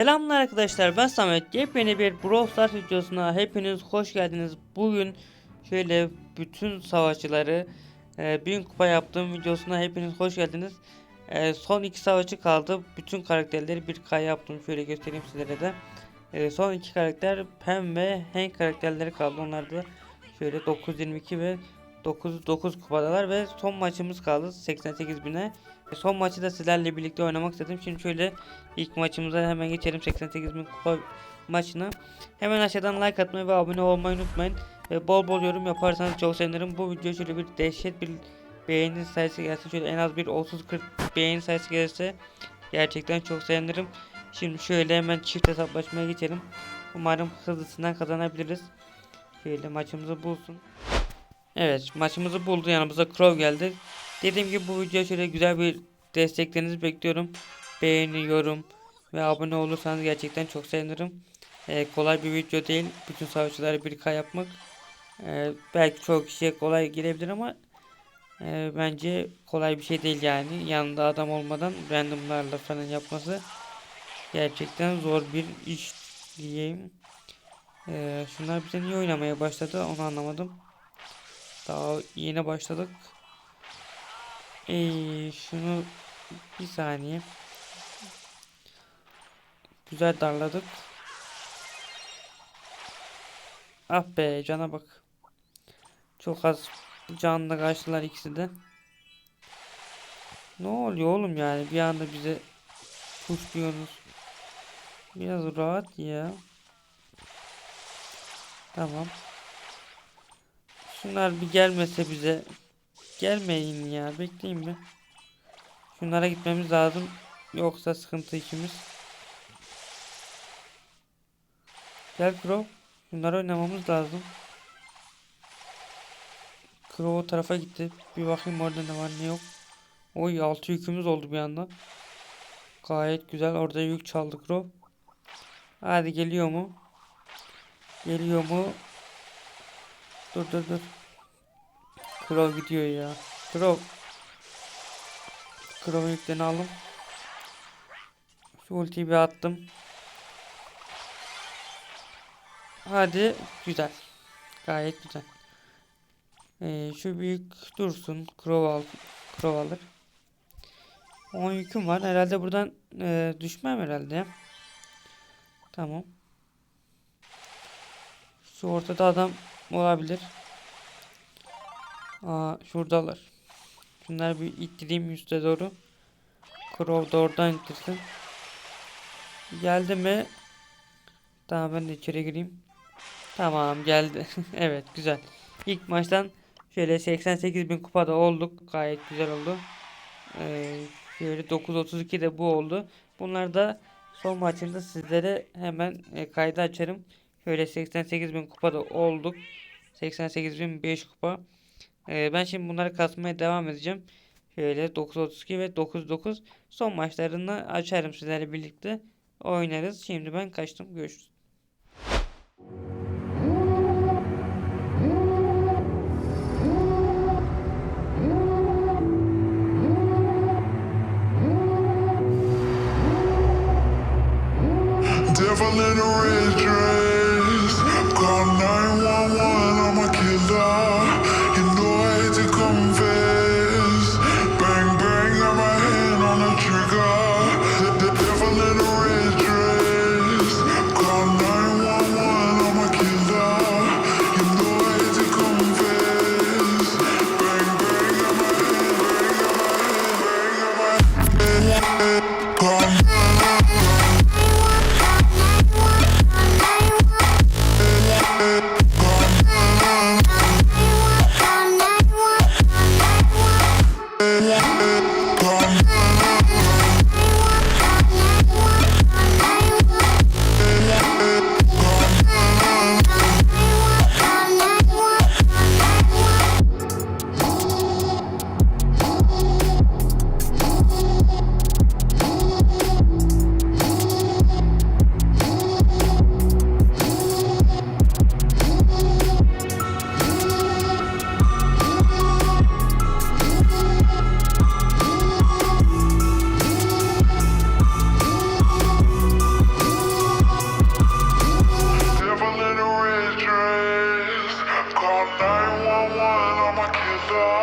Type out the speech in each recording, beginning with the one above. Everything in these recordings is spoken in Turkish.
Selamlar arkadaşlar ben Samet. Yepyeni bir Brawl Stars videosuna hepiniz hoş geldiniz. Bugün şöyle bütün savaşçıları e, 1000 kupa yaptığım videosuna hepiniz hoş geldiniz. E, son iki savaşçı kaldı. Bütün karakterleri bir k yaptım. Şöyle göstereyim sizlere de. E, son iki karakter Pem ve Hank karakterleri kaldı. Onlar da şöyle 922 ve 909 kupadalar ve son maçımız kaldı 88 bine. Son maçı da sizlerle birlikte oynamak istedim. Şimdi şöyle ilk maçımıza hemen geçelim 88 bin kupa maçına. Hemen aşağıdan like atmayı ve abone olmayı unutmayın. Ve bol bol yorum yaparsanız çok sevinirim. Bu video şöyle bir dehşet bir beğeni sayısı gelsin. Şöyle en az bir 30-40 beğeni sayısı gelirse gerçekten çok sevinirim. Şimdi şöyle hemen çift hesaplaşmaya geçelim. Umarım hızlısından kazanabiliriz. Şöyle maçımızı bulsun. Evet maçımızı buldu yanımıza Crow geldi. Dediğim gibi bu video şöyle güzel bir desteklerinizi bekliyorum. Beğeni, yorum ve abone olursanız gerçekten çok sevinirim. Ee, kolay bir video değil. Bütün savaşçıları bir k yapmak. Ee, belki çok kişiye kolay gelebilir ama e, bence kolay bir şey değil yani. Yanında adam olmadan randomlarla falan yapması gerçekten zor bir iş diyeyim. Ee, şunlar bize niye oynamaya başladı onu anlamadım. Daha yeni başladık. Ee, şunu bir saniye. Güzel darladık. Ah be cana bak. Çok az canla karşılar ikisi de. Ne oluyor oğlum yani bir anda bize kuşluyorsunuz. Biraz rahat ya. Tamam. Şunlar bir gelmese bize. Gelmeyin ya bekleyin bir. Şunlara gitmemiz lazım. Yoksa sıkıntı ikimiz. Gel Crow. Şunları oynamamız lazım. Crow o tarafa gitti. Bir bakayım orada ne var ne yok. Oy 6 yükümüz oldu bir anda. Gayet güzel. Orada yük çaldı Crow. Hadi geliyor mu? Geliyor mu? Dur dur dur. Crow gidiyor ya. Crow. Crow'un yüklerini aldım. Şu ultiyi bir attım. Hadi. Güzel. Gayet güzel. Ee, şu büyük dursun. Crow al. Crow alır. 10 yüküm var. Herhalde buradan e, düşmem herhalde. Tamam. Şu ortada adam olabilir. Aa şuradalar. Şunları bir ittireyim üste doğru. Crow da oradan ittirsin. Geldi mi? Tamam ben de içeri gireyim. Tamam geldi. evet güzel. İlk maçtan şöyle 88 bin kupada olduk. Gayet güzel oldu. Ee, şöyle 9.32 de bu oldu. Bunlar da son maçında sizlere hemen e, kaydı açarım. Şöyle 88 bin kupada olduk. 88 bin 5 kupa. Ee, ben şimdi bunları kasmaya devam edeceğim. Şöyle 9.32 ve 9.9 son maçlarını açarım sizlerle birlikte oynarız. Şimdi ben kaçtım. Görüşürüz. Devil in a red dress. 911, I'm a killer.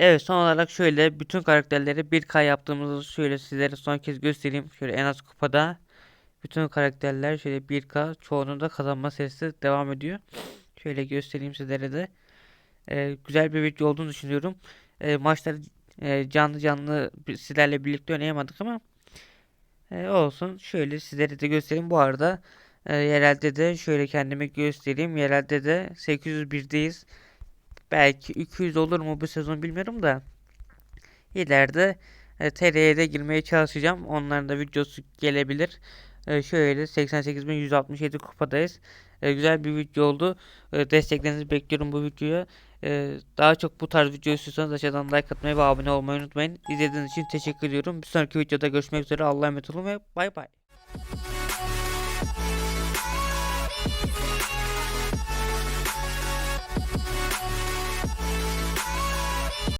Evet son olarak şöyle bütün karakterleri 1K yaptığımızı şöyle sizlere son kez göstereyim. Şöyle en az kupada bütün karakterler şöyle 1K çoğunun kazanma serisi devam ediyor. Şöyle göstereyim sizlere de. Ee, güzel bir video olduğunu düşünüyorum. Ee, maçları e, canlı canlı sizlerle birlikte oynayamadık ama e, olsun. Şöyle sizlere de göstereyim. Bu arada e, yerelde de şöyle kendimi göstereyim. Yerelde de 801'deyiz. Belki 200 olur mu bu sezon bilmiyorum da. İleride e, TR'ye de girmeye çalışacağım. Onların da videosu gelebilir. E, şöyle 88.167 kupadayız. E, güzel bir video oldu. E, desteklerinizi bekliyorum bu videoya. E, daha çok bu tarz video istiyorsanız aşağıdan like atmayı ve abone olmayı unutmayın. İzlediğiniz için teşekkür ediyorum. Bir sonraki videoda görüşmek üzere. Allah'a emanet olun ve bay bay.